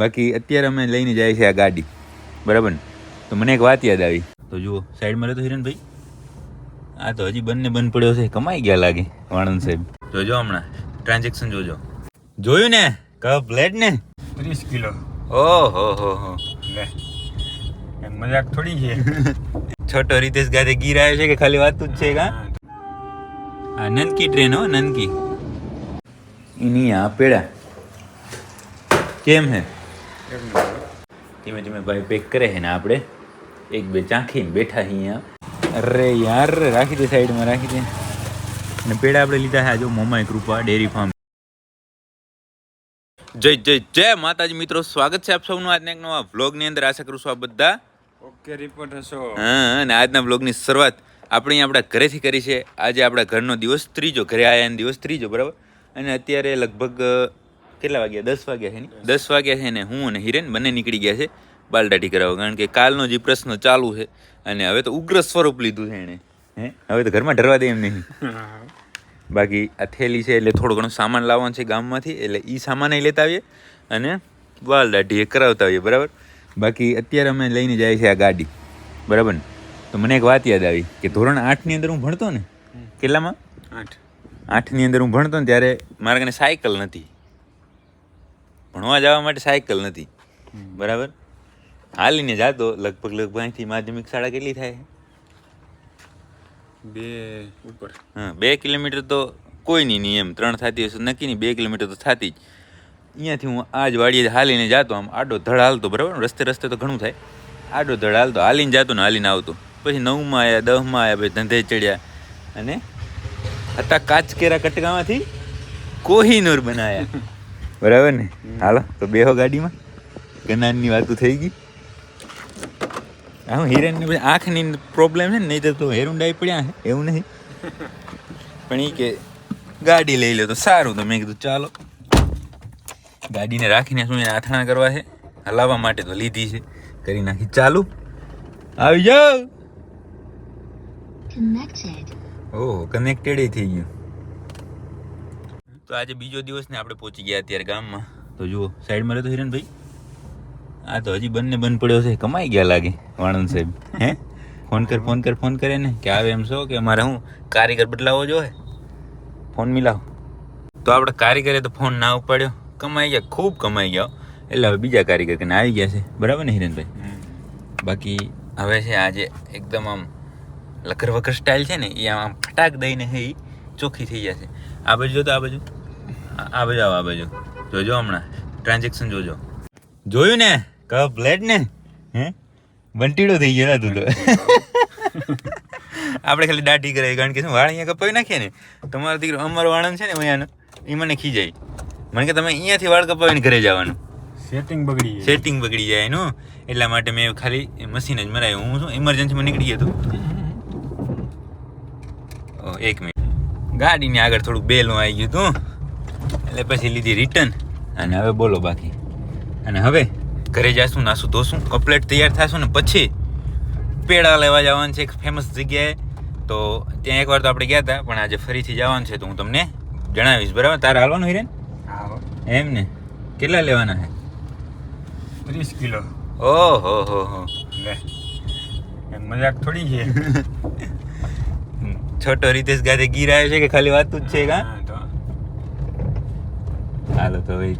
બાકી અત્યારે અમે લઈને જાય છે આ ગાડી. બરાબર ને? તો મને એક વાત યાદ આવી. તો જુઓ સાઈડમાં રહેતો હિરણભાઈ આ તો હજી બંને બંધ પડ્યો છે. કમાઈ ગયા લાગે વાણંદ સાહેબ. જોજો હમણાં. ટ્રાન્ઝેક્શન જોજો. જોયું ને? કપ લેટ ને? ત્રીસ કિલો. ઓહો હો હો. હો મજાક થોડી છે. છોટો રીતેશ ગાતે ગીર આવ્યો છે કે ખાલી વાત જ છે કા? આ નનકી ટ્રેન હો નનકી ઇની આ પેડા. કેમ હે? ધીમે ધીમે ભાઈ પેક કરે છે ને આપણે. એક બે ચાંખીને બેઠા અહીંયા. અરે યાર રાખી દે સાઈડમાં રાખી દે. અને પેડા આપણે લીધા છે આજે જો મોમાઈ કૃપા ડેરી ફાર્મ. જય જય જય માતાજી મિત્રો સ્વાગત છે આપ સૌનું આજના એક નવા વ્લોગની અંદર. આશા કરું છું આપ બધા ઓકે રિપોર્ટ હશો. હા અને આજના બ્લોગની શરૂઆત આપણે આપણા ઘરેથી કરી છે. આજે આપણા ઘરનો દિવસ ત્રીજો ઘરે આવ્યા એનો દિવસ ત્રીજો બરાબર? અને અત્યારે લગભગ કેટલા વાગ્યા દસ વાગ્યા છે ને? દસ વાગ્યા છે ને હું અને હિરેન બંને નીકળી ગયા છે બાલદાઢી કરાવવા. કારણ કે કાલનો જે પ્રશ્ન ચાલુ છે અને હવે તો ઉગ્ર સ્વરૂપ લીધું છે એણે. હે? હવે તો ઘરમાં ડરવા દે એમ નહીં. બાકી આ થેલી છે એટલે થોડો ઘણો સામાન લાવવાનો છે ગામમાંથી એટલે એ સામાન લેતા આવીએ અને વાલ દાઢી એ કરાવતા આવીએ બરાબર? બાકી અત્યારે અમે લઈને જાય છે આ ગાડી. બરાબર ને? તો મને એક વાત યાદ આવી કે ધોરણ આઠની અંદર હું ભણતો ને કેટલામાં? આઠ. આઠની અંદર હું ભણતો ને ત્યારે મારા કને સાયકલ નથી ભણવા જવા માટે સાયકલ નથી. બરાબર? હાલીને જાતો લગભગ લગભગ અહીંથી માધ્યમિક શાળા કેટલી થાય? બે ઉપર. હા બે કિલોમીટર તો કોઈ નહીં નિયમ એમ. ત્રણ થતી હશે નક્કી નહીં બે કિલોમીટર તો થતી જ. અહીંયાથી હું આ જ વાડીએ હાલીને જાતો આમ આડો ધડ હાલતો બરાબર? રસ્તે રસ્તે તો ઘણું થાય. આડો ધડ હાલતો હાલીને જાતો ને હાલીને આવતો. પછી નવમાં આવ્યા દસમાં આવ્યા પછી ધંધે ચડ્યા. અને હતા કાચકેરા કટકામાંથી કોહિનૂર બનાયા. બરાબર ને? હાલો તો બેહો ગાડીમાં. ગનાનની વાતો થઈ ગઈ. હા હિરેનની પછી આંખની પ્રોબ્લેમ છે ને નહીં તો હેરું ડાઈ પડ્યા છે એવું નહીં. પણ એ કે ગાડી લઈ લો તો સારું તો મેં કીધું ચાલો. ગાડીને રાખીને શું એને આથાણા કરવા છે? હલાવવા માટે તો લીધી છે. કરી નાખી. ચાલુ. આવી જાઓ. ઓહો કનેક્ટેડ થઈ ગયું. તો આજે બીજો દિવસ ને આપણે પહોંચી ગયા અત્યારે ગામમાં. તો જુઓ સાઈડમાં રહેતો હિરણભાઈ આ તો હજી બંને બંધ પડ્યો છે. કમાઈ ગયા લાગે વાણંદ સાહેબ. હે? ફોન કર ફોન કર ફોન કરે ને. કે આવે એમ છો કે અમારે હું કારીગર બદલાવો જોઈએ. ફોન મિલાવો. તો આપણે કારીગરે તો ફોન ના ઉપાડ્યો. કમાઈ ગયા ખૂબ કમાઈ ગયા. એટલે હવે બીજા કારીગર કે આવી ગયા છે. બરાબર ને હિરેનભાઈ? બાકી હવે છે આજે એકદમ આમ લકર વકર સ્ટાઇલ છે ને એ આમ ફટાક દઈને હે એ ચોખ્ખી થઈ જશે. આ બાજુ જો તો આ બાજુ. આ બાજુ આવો આ બાજુ. જોજો હમણાં. ટ્રાન્ઝેક્શન જોજો. જોયું ને? કપ બ્લેડ ને. હે? બંટીડો થઈ ગયો તું તો આપણે ખાલી દાઢી કરાવી કારણ કે શું વાળ અહીંયા કપાવી નાખીએ ને તમારો દીકરો અમારો વાળન છે ને અહીંયાનો એ મને ખીજાય. મને કે તમે અહીંયાથી વાળ કપાવીને ઘરે જવાનું. સેટિંગ બગડી જાય સેટિંગ બગડી જાય એનું. એટલા માટે મેં ખાલી મશીન જ મરાયું. હું શું ઇમરજન્સીમાં નીકળી ગયો હતો ઓ, એક મિનિટ ગાડીની આગળ થોડુંક બેલું આવી ગયું હતું. એટલે પછી લીધી રિટર્ન અને હવે બોલો બાકી. અને હવે ઘરે જાશું નાશું ધોશું કપ્લેટ તૈયાર થશું ને પછી પેડા લેવા જવાનું છે એક ફેમસ જગ્યાએ. તો ત્યાં એકવાર તો આપણે ગયા હતા પણ આજે ફરીથી જવાનું છે તો હું તમને જણાવીશ. બરાબર? તારે હાલવાનું હિરેન? હા. એમ ને? કેટલા લેવાના છે? ત્રીસ કિલો. ઓહો હો હો. હો એમ મજાક થોડી છે. છોટો રીતેશ ગાતે ગીર આવ્યો છે કે ખાલી વાતું જ છે કા હાલો, તો ભાઈ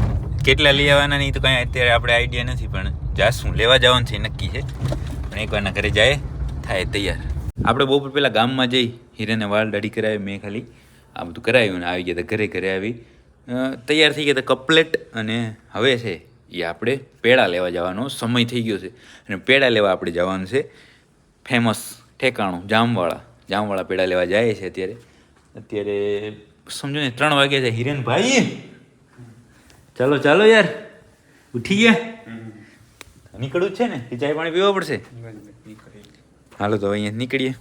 કેટલા લઈ આવવાના નહીં તો કાંઈ અત્યારે આપણે આઈડિયા નથી, પણ જાશું લેવા જવાનું છે, નક્કી છે. પણ એકવારના ઘરે જાય, થાય તૈયાર. આપણે બપોર પહેલાં ગામમાં જઈ, હીરાને વાળ દાઢી કરાવી, મેં ખાલી આ બધું કરાવ્યું ને આવી ગયા તો ઘરે ઘરે આવી. તૈયાર થઈ ગયા તો કપલેટ અને હવે છે એ આપણે પેડા લેવા જવાનો સમય થઈ ગયો છે. અને પેડા લેવા આપણે જવાનું છે ફેમસ ઠેકાણું જામવાળા જામવાળા પેડા લેવા જાય છે અત્યારે. અત્યારે સમજો ને, ત્રણ વાગ્યા છે હિરેનભાઈ. ચાલો ચાલો યાર. ઉઠી ગયા? નીકળવું છે ને? ચાય પાણી પીવા પડશે? હાલો, તો અહીંયા નીકળીએ.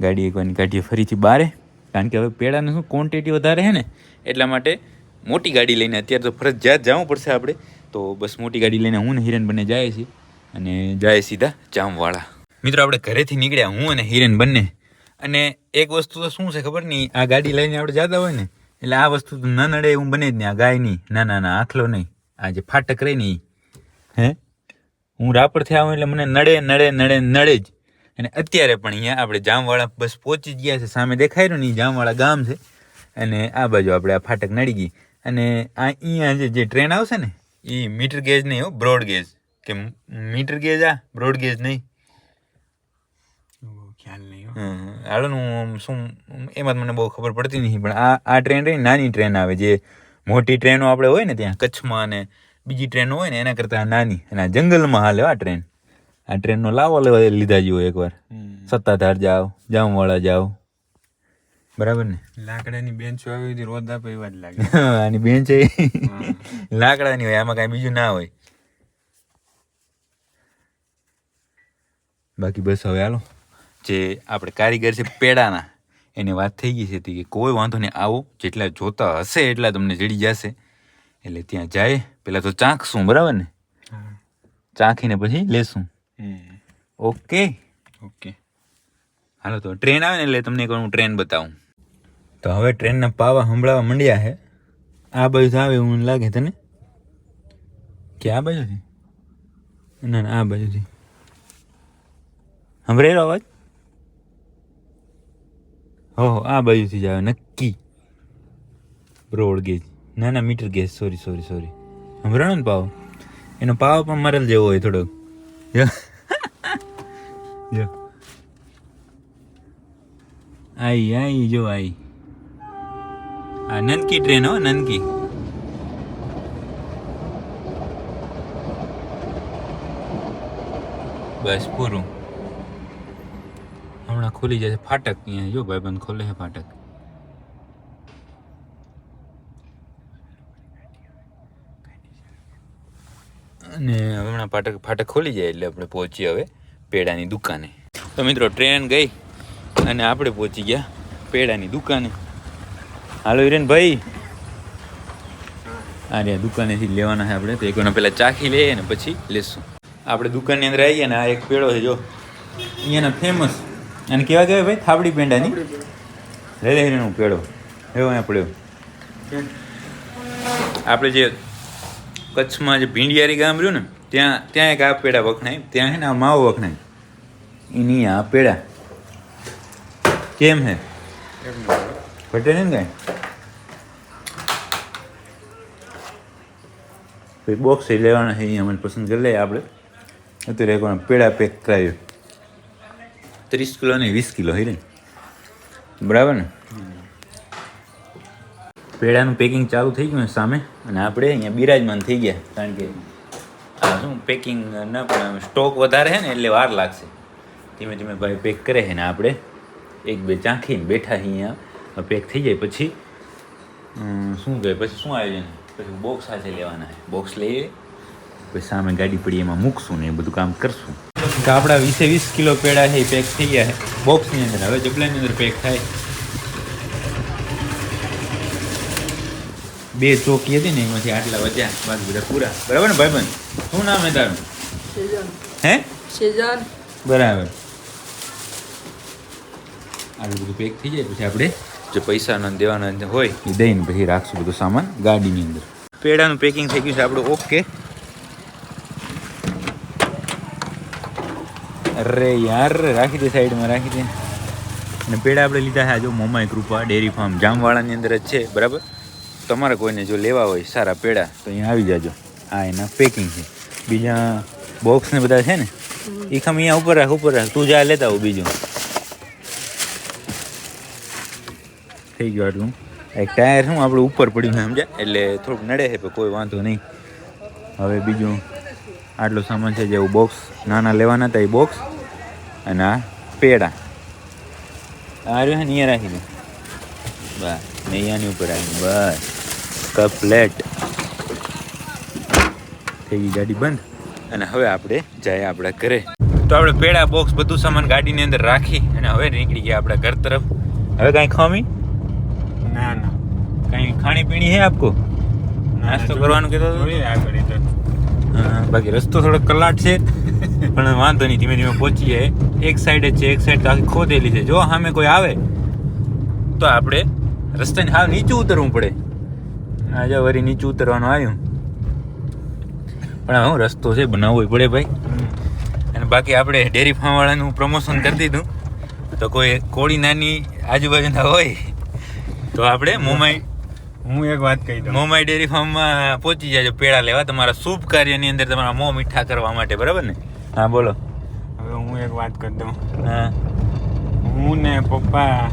ગાડી એકવાની કાઢીએ ફરીથી બારે. કારણ કે હવે પેડાનું શું ક્વોન્ટિટી વધારે છે ને, એટલા માટે મોટી ગાડી લઈને અત્યારે તો ફરજિયાત જવું પડશે આપણે. તો બસ મોટી ગાડી લઈને હું ને હિરેન બંને જાય છીએ. અને જાય સીધા જામવાળા મિત્રો, આપણે ઘરેથી નીકળ્યા હું અને હિરેન બંને. અને એક વસ્તુ તો શું છે ખબર નહીં? આ ગાડી લઈને આપણે જતા હોય ને એટલે આ વસ્તુ તો ન નડે એવું બને જ નહીં, આ ગાય નહીં ના ના ના આખલો નહીં. આ જે ફાટક રહે ને. હે? હું રાપરથી આવું એટલે મને નડે નડે નડે નડે જ. અને અત્યારે પણ અહીંયા આપણે જામવાળા બસ પહોંચી ગયા છે, સામે દેખાય રહ્યું ને જામવાળા ગામ છે. અને આ બાજુ આપણે આ ફાટક નડી ગઈ. અને આ અહીંયા જે જે ટ્રેન આવશે ને એ મીટર ગેજ નહીં હો, બ્રોડ ગેજ. કે મીટર ગેજ આ, બ્રોડ ગેજ નહીં બહુ ખ્યાલ નહીં હો. હમ, હાલો હું શું એમાં મને બહુ ખબર પડતી નથી પણ આ આ ટ્રેન રહી નાની ટ્રેન આવે જે મોટી ટ્રેનો આપણે હોય ને ત્યાં કચ્છમાં અને બીજી ટ્રેનો હોય ને એના કરતાં આ નાની. અને આ જંગલમાં હાલે આ ટ્રેન. આ ટ્રેનનો લાવો લેવા લીધા જેવો એકવાર. સત્તાધાર જાઓ જામવાળા જાઓ. બરાબર ને? લાકડાની બેન્ચો આવી હતી રોજ આપે એવા જ લાગે. આની બેન્ચ એ. લાકડાની હોય આમાં કાંઈ બીજું ના હોય. બાકી બસ હવે હાલો. જે આપણે કારીગર છે પેડાના એની વાત થઈ ગઈ છે તે કે કોઈ વાંધો નહીં આવો જેટલા જોતા હશે એટલા તમને જડી જશે. એટલે ત્યાં જાય પહેલાં તો ચાંખશું બરાબર ને? ચાંખીને પછી લેશું. ઓકે? ઓકે. હાલો તો ટ્રેન આવે ને એટલે તમને એક હું ટ્રેન બતાવું. તો હવે ટ્રેનના પાવા સંભળાવા માંડ્યા છે. આ બાજુ આવે એવું મને લાગે તને? કે આ બાજુથી? ના ના આ બાજુથી. સંભળાયેલો અવાજ? હો આ બાજુથી જ આવે, નક્કી. બ્રોડ ગેજ ના ના metre gauge sorry sorry sorry સંભળાણો ને પાવ? એનો પાવ પણ મરેલ જેવો હોય થોડોક. જો આઈ આઈ, જો આઈ. આ નનકી ટ્રેન હો નનકી બસ પૂરું. ખુલી જશે ફાટક અહીંયા, જો ભાઈબંધ ખોલે છે ફાટક. અને હમણાં ફાટક ફાટક ખોલી જાય એટલે આપણે પહોંચીએ હવે પેડાની દુકાને. તો મિત્રો, ટ્રેન ગઈ અને આપણે પહોંચી ગયા પેડાની દુકાને. હાલો હિરેન ભાઈ. આ રહ્યા દુકાનેથી લેવાના છે આપણે. તો એક પહેલાં ચાખી લઈએ ને પછી લેશું. આપણે દુકાનની અંદર આવીએ ને આ એક પેડો છે, જો. અહીંયાનો ફેમસ અને કેવા કહેવાય ભાઈ? થાબડી પેંડાની? રેલે હિરેનનો પેડો. એવો અહીંયા પડ્યો. આપણે જે કચ્છમાં જે ભીંડિયારી ગામ રહ્યું ને, ત્યાં ત્યાં એક આ પેડા વખણાય. ત્યાં છે ને આ માવો વખણાય. એની આ પેડા. કેમ હે? ઘટે ને કાંઈ? પછી બોક્સ લેવાના છે, અહીંયા મને પસંદ કરી લઈએ આપણે. અત્યારે પેડા પેક કરાવ્યો ત્રીસ કિલો ને વીસ કિલો હિરે બરાબર ને? પેડાનું પેકિંગ ચાલુ થઈ ગયું સામે, અને આપણે અહીંયા બિરાજમાન થઈ ગયા, કારણ કે શું પેકિંગ ન પણ સ્ટોક વધારે છે ને, એટલે વાર લાગશે. ધીમે ધીમે ભાઈ પેક કરે છે ને આપણે, એક બે ચાંખીને બેઠા અહીંયા પેક થઈ જાય. પછી શું કહે, પછી શું આયોજન? પછી બોક્સ સાથે લેવાના છે. બોક્સ લઈએ, પછી સામે ગાડી પડી, એમાં મૂકશું ને, એ બધું કામ કરશું. તો આપણા વીસે વીસ કિલો પેડા છે એ પેક થઈ ગયા છે. બોક્સની અંદર. હવે જબલાની અંદર પેક થાય. બે ચોકી હતી ને એમાંથી આટલા વધ્યા. બાકી બધા પૂરા. બરાબર ને ભાઈબંધ? શું નામ હે તારું? હે? Sezon. બરાબર. આટલું બધું પેક થઈ જાય પછી આપણે જે પૈસાના દેવાના હોય એ દઈને પછી રાખશું બધું સામાન ગાડીની અંદર. પેડાનું પેકિંગ થઈ ગયું છે. આપણું ઓકે અરે યાર, રાખી દે સાઈડમાં, રાખી દે. અને પેડા આપણે લીધા છે આ જો મોમાઈ કૃપા, ડેરી ફાર્મ જામવાળાની અંદર જ છે, બરાબર? તમારે કોઈને જો લેવા હોય સારા પેડા, તો અહીંયા આવી જાજો. આ એના પેકિંગ છે. બીજા બોક્સ ને બધા છે ને એ ખમ અહીંયા ઉપર રાખ ઉપર રાખ. તું જા, લેતા આવું બીજું. થઈ ગયું આટલું. એક ટાયર શું આપણું ઉપર પડ્યું સમજ્યા? એટલે થોડુંક નડે છે કોઈ વાંધો નહીં. હવે બીજું આટલો સામાન છે જેવું બોક્સ નાના લેવાના હતા એ બોક્સ અને આ પેડા. આ રહ્યું અહીંયા રાખી દે બસ ને અહીંયાની ઉપર આવી બસ. કપલેટ થઈ ગઈ ગાડી બંધ. અને હવે આપણે જઈએ આપણા ઘરે. તો આપણે પેડા બોક્સ બધું સામાન ગાડીની અંદર રાખી અને હવે નીકળી ગયા આપણા ઘર તરફ. હવે કાંઈ ખામી? ના ના. કાંઈ ખાણી પીણી હે આપકો? નાસ્તો કરવાનું કીધું હતું? આગળ બાકી રસ્તો થોડો કલાટ છે, પણ વાંધો નહીં, ધીમે ધીમે પહોંચી જાય. એક સાઈડ જ છે, એક સાઈડ તો આખી ખોદેલી છે. જો સામે કોઈ આવે, તો આપણે રસ્તાની હાવ નીચું ઉતરવું પડે. આજે વરી નીચું ઉતરવાનું આવ્યું. પણ હું રસ્તો છે, બનાવવો પડે ભાઈ. અને બાકી આપણે ડેરી ફાર્મ વાળાનું પ્રમોશન કરી દીધું. તો કોઈ કોળી નાની આજુબાજુના હોય, તો આપણે મોમાઈ હું એક વાત કહી દઉં. મોમાઈ ડેરી ફાર્મમાં પહોંચી જાજો પેડા લેવા. તમારા શુભ કાર્યની અંદર તમારા મોં મીઠા કરવા માટે બરાબર ને? હા બોલો. હવે હું એક વાત કરી દઉં. હા. હું ને પપ્પા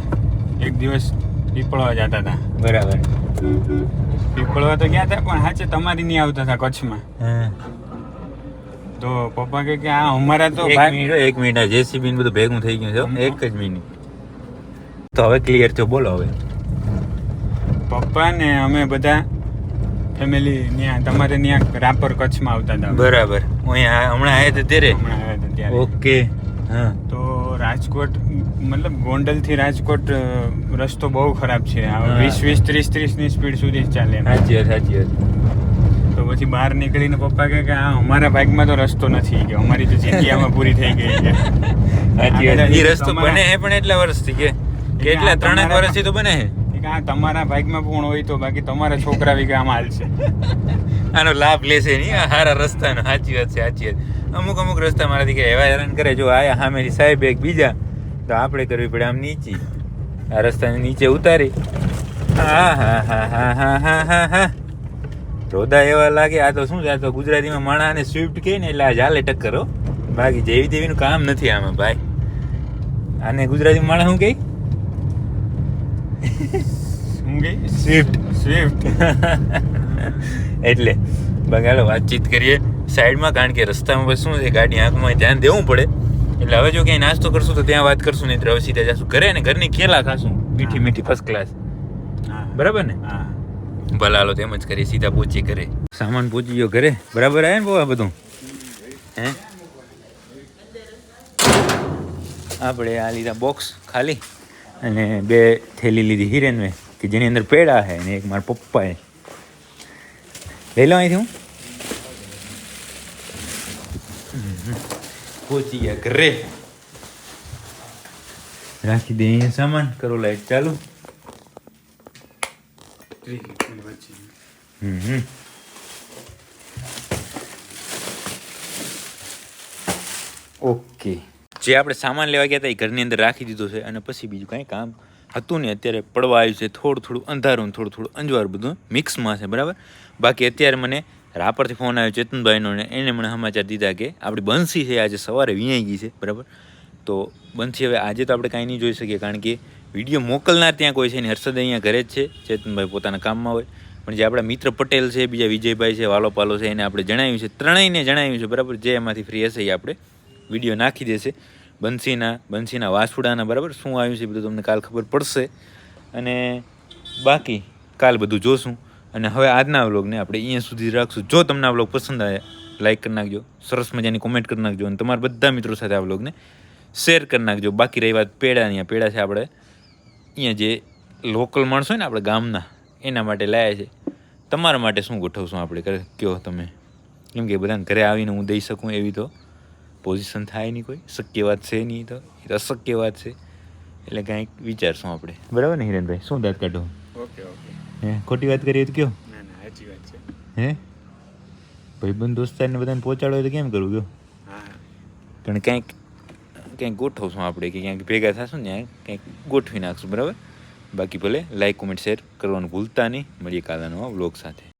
એક દિવસ પીપળવા જતા હતા. બરાબર. પીપળવા તો ગયા હતા પણ સાચે તમારી નહીં આવતા હતા કચ્છમાં. હા. તો પપ્પા કે આ અમારા તો એક મિનિટ એક મિનિટ જેસીબી ને બધું ભેગું થઈ ગયું છે. એક જ મિનિટ. તો હવે ક્લિયર થયો બોલો હવે. પપ્પા ને અમે બધા ફેમિલી ત્યાં તમારે ત્યાં રાપર કચ્છમાં આવતા હતા. બરાબર. હું અહીંયા હમણાં આવ્યા હતા ત્યારે? હમણાં આવ્યા હતા ત્યારે. ઓકે. હા. તો રાજકોટ મતલબ ગોંડલથી રાજકોટ રસ્તો બહુ ખરાબ છે. વીસ વીસ ત્રીસ ત્રીસની સ્પીડ સુધી ચાલે સાચી વાત સાચી વાત. તો પછી બહાર નીકળીને પપ્પા કહે કે આ અમારા બાઇકમાં તો રસ્તો નથી કે અમારી તો જગ્યામાં પૂરી થઈ ગઈ છે. સાચી વાત. એ રસ્તો બને હે પણ એટલા વર્ષથી કે? કેટલા ત્રણેક વર્ષથી તો બને હે કે આ તમારા બાઇકમાં પણ હોય તો બાકી તમારા છોકરા બી આમાં હાલશે આનો લાભ લેશે નહીં. આ સારા રસ્તાનો, સાચી વાત છે, સાચી વાત. અમુક અમુક રસ્તા મારા દીકરા એવા હેરાન કરે, જો આયા સામેથી સાહેબ એક બીજા, તો આપણે કરવી પડે આમ નીચી. આ રસ્તાને નીચે ઉતારી. હા હા હા હા હા હા હા હા. રોદા એવા લાગે, આ તો શું છે, આ તો ગુજરાતીમાં માણાને સ્વિફ્ટ કહે ને, એટલે આ ઝાલે ટક્કરો બાકી જેવી તેવીનું કામ નથી આમાં, ભાઈ. આને ગુજરાતી માણા શું કહે હું ગઈ? સ્વિફ્ટ સ્વિફ્ટ એટલે બંગાળો વાતચીત કરીએ સાઈડમાં કારણ કે રસ્તામાં બસ શું છે ગાડી આંખમાં ધ્યાન દેવું પડે. એટલે હવે જો ક્યાંય નાસ્તો કરશું તો ત્યાં વાત કરશું નહીં હવે સીધા જશું. ઘરે ને ઘરની કેલા ખાશું. મીઠી મીઠી ફર્સ્ટ ક્લાસ હા. બરાબર ને? હા. ભલા હાલો તેમ જ કરીએ સીધા પહોંચી ઘરે. સામાન પહોંચી ગયો ઘરે. બરાબર આવે ને બહુ આ બધું? હે? આપણે આ લીધા બોક્સ ખાલી અને બે થેલી લીધી હિરેનવે કે જેની અંદર પેડા છે અને એક મારા પપ્પાએ લઈ લો અહીંથી હું હમ. પહોંચી ગયા ઘરે રાખી દે અહીંયા સામાન કરો લાઈટ ચાલુ હમ હમ. ઓકે જે આપણે સામાન લેવા ગયા હતા એ ઘરની અંદર રાખી દીધો છે અને પછી બીજું કાંઈ કામ હતું ને, અત્યારે પડવા આવ્યું છે, થોડું થોડું અંધારું થોડું થોડું અંજવાર બધું મિક્સમાં છે, બરાબર? બાકી અત્યારે મને રાપરથી ફોન આવ્યો ચેતનભાઈનો ને, એને મને સમાચાર દીધા કે આપણી બંસી છે, આજે સવારે વિયાઈ ગઈ છે, બરાબર? તો બંસી હવે આજે તો આપણે કાંઈ નહીં જોઈ શકીએ, કારણ કે વીડિયો મોકલનાર ત્યાં કોઈ છે ને હર્ષદ અહીંયા ઘરે જ છે, ચેતનભાઈ પોતાના કામમાં હોય. પણ જે આપણા મિત્ર પટેલ છે, બીજા વિજયભાઈ છે વાલો પાલો છે, એને આપણે જણાવ્યું છે, ત્રણેયને જણાવ્યું છે, બરાબર? જે એમાંથી ફ્રી હશે એ આપણે વીડિયો નાખી દેશે. બંસીના બંસીના વાસુડાના, બરાબર? શું આવ્યું છે બધું તમને કાલ ખબર પડશે. અને બાકી કાલ બધું જોશું. અને હવે આજના વ્લોગને આપણે અહીંયા સુધી રાખશું. જો તમને આ વ્લોગ પસંદ આવે લાઈક કરી નાખજો. સરસ મજાની કોમેન્ટ કરી નાખજો. અને તમારા બધા મિત્રો સાથે આ વ્લોગને શેર કરી નાખજો. બાકી રહી વાત પેડાની આ પેડા છે આપણે અહીંયા જે લોકલ માણસો હોય ને આપણે ગામના, એના માટે લાયા છે. તમારા માટે શું ગોઠવશું આપણે? કહો તમે? કેમ કે બધાને ઘરે આવીને હું દઈ શકું એવી તો પોઝિશન થાય નહીં કોઈ? શક્ય વાત છે નહીં તો? એ તો અશક્ય વાત છે. એટલે કાંઈક વિચારશું આપણે. બરાબર ને હિરેનભાઈ? શું દાંત કાઢો? Okay okay. હે? ખોટી વાત કરીએ તો કયો? ના ના સાચી વાત છે. હે? ભાઈબંધ દોસ્તારને બધાને પહોંચાડો તો કેમ કરવું કયો? હા. પણ કંઈક કંઈક ગોઠવશું આપણે કે ક્યાંક ભેગા થશું ને ત્યાં કંઈક ગોઠવી નાખશું બરાબર? બાકી ભલે લાઈક કોમેન્ટ શેર કરવાનું ભૂલતા નહીં. મળીએ કાલાનો બ્લોગ વ્લોગ સાથે.